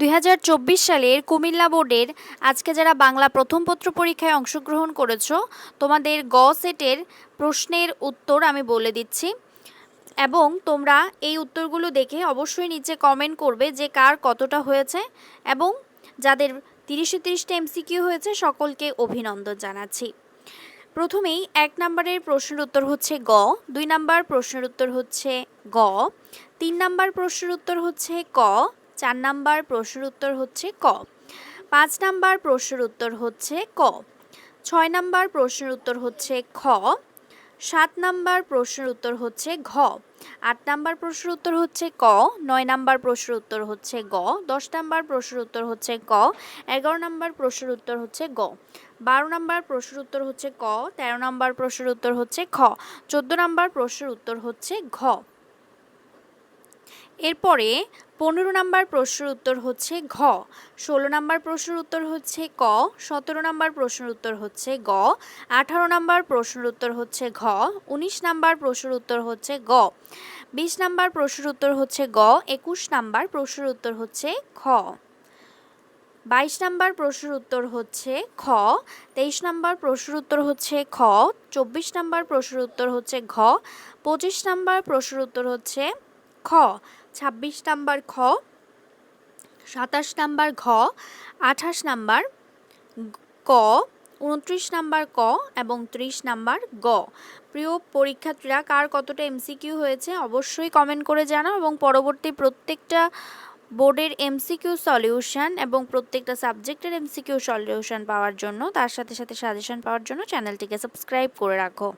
দুই হাজার চব্বিশ সালের কুমিল্লা বোর্ডের আজকে যারা বাংলা প্রথম পত্র পরীক্ষায় অংশগ্রহণ করেছ, তোমাদের গ সেটের প্রশ্নের উত্তর আমি বলে দিচ্ছি। এবং তোমরা এই উত্তরগুলো দেখে অবশ্যই নিচে কমেন্ট করবে যে কার কতটা হয়েছে এবং যাদের তিরিশে তিরিশটা এমসিকিউ হয়েছে সকলকে অভিনন্দন জানাচ্ছি। প্রথমেই এক নম্বরের প্রশ্নের উত্তর হচ্ছে গ, দুই নাম্বার প্রশ্নের উত্তর হচ্ছে গ, তিন নাম্বার প্রশ্নের উত্তর হচ্ছে ক চার নাম্বার প্রশ্নের উত্তর হচ্ছে ক পাঁচ নাম্বার প্রশ্নের উত্তর হচ্ছে ক ছয় নাম্বার প্রশ্নের উত্তর হচ্ছে খ সাত নাম্বার প্রশ্নের উত্তর হচ্ছে ঘ আট নাম্বার প্রশ্নের উত্তর হচ্ছে ক নয় নাম্বার প্রশ্নের উত্তর হচ্ছে গ দশ নাম্বার প্রশ্নের উত্তর হচ্ছে ক এগারো নাম্বার প্রশ্নের উত্তর হচ্ছে গ বারো নাম্বার প্রশ্নের উত্তর হচ্ছে ক তেরো নাম্বার প্রশ্নের উত্তর হচ্ছে খ চোদ্দ নাম্বার প্রশ্নের উত্তর হচ্ছে ঘ এরপরে পনেরো নাম্বার প্রশ্নের উত্তর হচ্ছে ঘ ষোলো নাম্বার প্রশ্নের উত্তর হচ্ছে ক সতেরো নাম্বার প্রশ্নের উত্তর হচ্ছে গ আঠারো নাম্বার প্রশ্নের উত্তর হচ্ছে ঘ উনিশ নাম্বার প্রশ্নের উত্তর হচ্ছে গ বিশ নাম্বার প্রশ্নের উত্তর হচ্ছে গ একুশ নাম্বার প্রশ্নের উত্তর হচ্ছে খ বাইশ নাম্বার প্রশ্নের উত্তর হচ্ছে খ তেইশ নাম্বার প্রশ্নের উত্তর হচ্ছে খ চব্বিশ নাম্বার প্রশ্নের উত্তর হচ্ছে ঘ পঁচিশ নাম্বার প্রশ্নের উত্তর হচ্ছে খ, ছাব্বিশ নাম্বার খ, সাতাশ নাম্বার ঘ, আঠাশ নাম্বার ক উনত্রিশ নাম্বার ক এবং ত্রিশ নাম্বার গ। প্রিয় পরীক্ষার্থীরা, কার কতটা এমসিকিউ হয়েছে অবশ্যই কমেন্ট করে জানাও এবং পরবর্তী প্রত্যেকটা বোর্ডের এমসিকিউ সলিউশন এবং প্রত্যেকটা সাবজেক্টের এমসিকিউ সলিউশন পাওয়ার জন্য, তার সাথে সাথে সাজেশন পাওয়ার জন্য চ্যানেলটিকে সাবস্ক্রাইব করে রাখো।